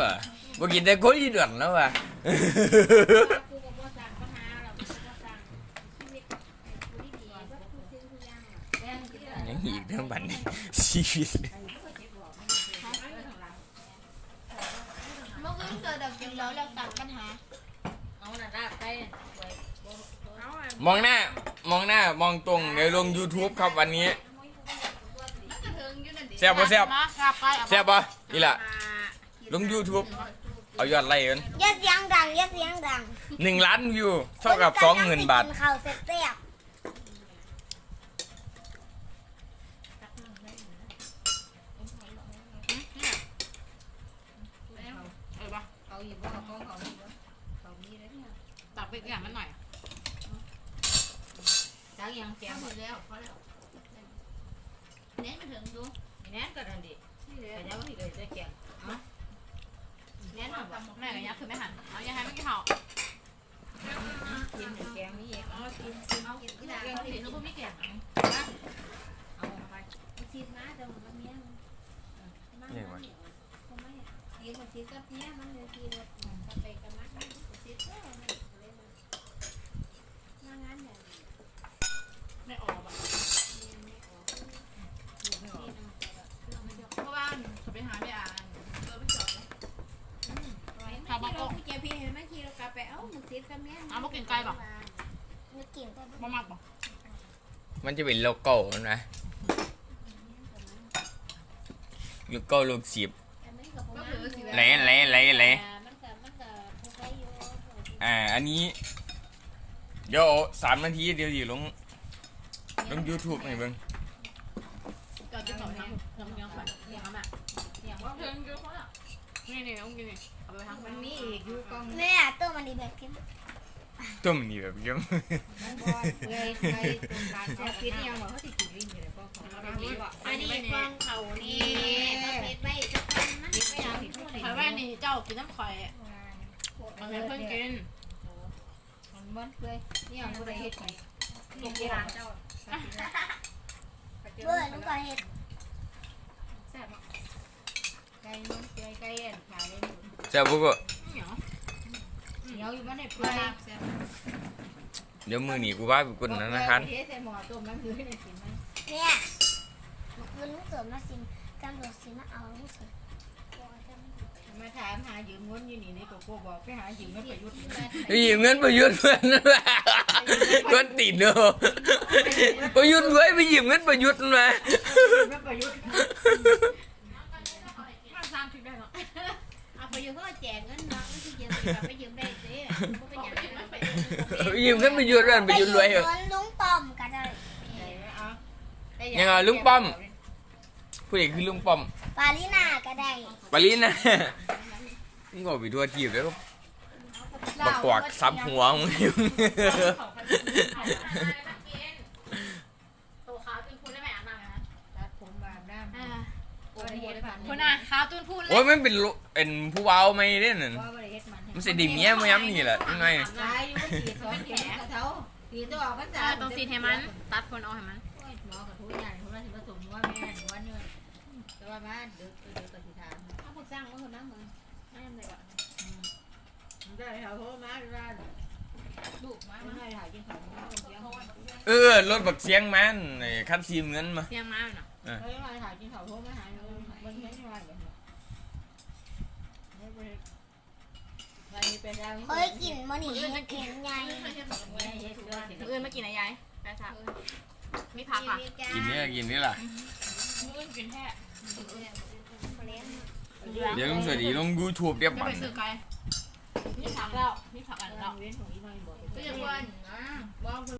ว่ะบ่กินแต่คนอีด่วนแล้วว่ะกูก็บ่สั่งปัญหาเราก็บ่สั่งชีวิตกูดีๆก็ทุกสิ่งทุกอย่างอะแม่งที่ละยังอีกเรื่องบันี้ชีวิตเมื่อคืนเกิดดับกินแล้วเราสั่งปัญหา เอาน่ะลาบไปไว้บ่เอามองหน้ามองหน้ามองตรงเดี๋ยวลง YouTube ครับวันนี้กระเทิงอยู่นั่นดิ แซ่บบ่แซ่บมาครับไปเอาแซ่บบ่นี่ล่ะลง YouTube เอายอดไลค์กันอย่าเสียงดังอย่าเสียงดังหนึ่งล้านวิวเท่ากับสองหมื่นบาทคนกำลังสิกินข้าวเสร็จแซ่บเออปะเอาอีกบ่เอาของเขาอีกบ่เขามีเลยตักไปอย่างมันหน่อยจักยังแกแก้งหหมมดดแล้วพอแล้วเน้นมาถึงดู แน่นกันดิแต่ยังบ่มีเลยจะแกงเน้นมาแบบแม่กับยักษ์คือไม่หันเอาอย่าให้มันกินเห่ากินแกงมีอีกเอากินกินเอากินที่ไหนเอาสิลูกไม่แก่เอาไปชีดมาแต่ว่าเมียมันนี่วะเขาไม่ชีดกับชีดกับเมียมันเลยชีดรถกับไปกับมันชีดก็มันเลยมามางานเนี่ย ไม่ออกอะเพราะว่าเขาไปหาไม่อ่านเออไปจอดเลย ถ้าบ่เอาพี่แกพี่เห็นไหมที่เรากลับไปเอ้ามึงติดกับแม่เอามากินไก่ป่ะมีกลิ่นแต่มามักป่ะมันจะเป็นโลโก้นะโลโก้ลูกศิษย์ก็คือสิไหลไหลไหลไหลมันก็มันก็ผู้ใช้อยู่อ่าอันนี้ เดี๋ยวสามนาทีเดี๋ยวอยู่ลงลง YouTube ให้เบิ่งก็จะต่อยังยังยังไปยังอะยังว่าเพิ่งเยอะเขาอะนี่นี่ต้องกินนี่ เอาไปทางมัมันนมีมีอีกอยู่กองแม่ตัวมันดีแบบกินต้มนี่แบบเยี่ยมมันบ่เลยไปตรงการแซ่บคิดยังบ่เขาสิกินวิ่งอยู่เลยก็ของเราดีว่ะอันนี้ฟองเขานี่เขาเผ็ดไว้จะกันมันคิดไม่ยังผิดพูดถอยแว่นนี่เจ้ากินน้ำข่อยมันเป็นเพิ่งกินมันบ่เคยนี่ยังบ่ได้เฮ็ดกินลูกที่ร้านเจ้าเบื่อลูกก็เห็ดแซ่บ ไก่มันไก่ไก่อันขายได้หมดแซ่บปุ๊กก็เหนียวเหนียวอยู่มันได้เปื่อยแซ่บเดี๋ยวมือหนีกูว่าไปกดธนาคารเทใส่หม้อต้มน้ำเกลือให้กินมันเนี่ยมันลูกเสือมาซิมจำตัวซิมาเอาลูกเสือมาถามหายืมเงินอยู่นี่นี่ก็กูบอกไปหายืมเงินประยุทธ์ไอ้เงินประยุทธ์เพื่อนนั่นแหละก้อนติดเนอะประยุทธ์เว้ยไปหยิบเงินประยุทธ์มาไม่ประยุทธ์ มาสร้างคลิปได้เนาะ เอาไปยืมก็แจกเงินเนาะไม่ใช่ยืมไปยืมได้สิก็เป็นอย่างนั้น ไปห ยิบเงินประยุทธ์เพื่อนประยุทธ์รวยเหรอเงินลุงป้อมก็ได้ยังไงลุงป้อมผู้เอกคือลุงป้อมปาลินาก็ได้ปาลินนะมึงก็ไปทั่วทีบแล้วก็บักกวากซับหัวมึงอยู่ตัวขาวจนพูดได้ไหมอ่านมาไหมตัดผมบาดน้ำโอ้ยเฮ็ดมันคุณอะขาวจนพูดเลยโอ้ยมันเป็นโลเป็นผู้เว้าไม่ได้นั่นว่าบ่ได้เฮ็ด มันมันสิดิ่งเงี้ยมาย้ำนี่แหละยังไงตายอยู่มันตีสองเข็มกับเท้าตีตัวออกมันเออตรงซีนให้มัน ตัดคนเอาให้มันหมอกับทุกอย่างทุกอย่างที่ผสมว่าแม่ว่าเนื้อแต่ว่ามาเดี๋ยวเดี๋ยวก็สิถามเอาพวกสร้างมาคนนั้นมึงไม่ทำเลยว่ะได้เขาโทรมาว่าดุมาไม่ให้ถ่ายกินของเสียงเออรถบักเสียงมันไอ้คัดซีมเงินมาเสียงมาเนาะเฮ้ยมาถ่ายกินของโทรมาหามันไม่ได้ว่าแบบนี้วันนี้เป็นยัง เคยกินมันนี่เห็ดเข็มใหญ่เอื่นมากินอะไรยายไปซักมีผักอะกินนี่กินนี่ล่ะเอื่นกินแค่เดี๋ยวลุงสวัสดีลงยูทูบเรียบจะบัไปนซื้อไก่มีผักแล้วมีผักอันเราแล้วเว้นของอีน้อยบอกก็ยังว่านะบอก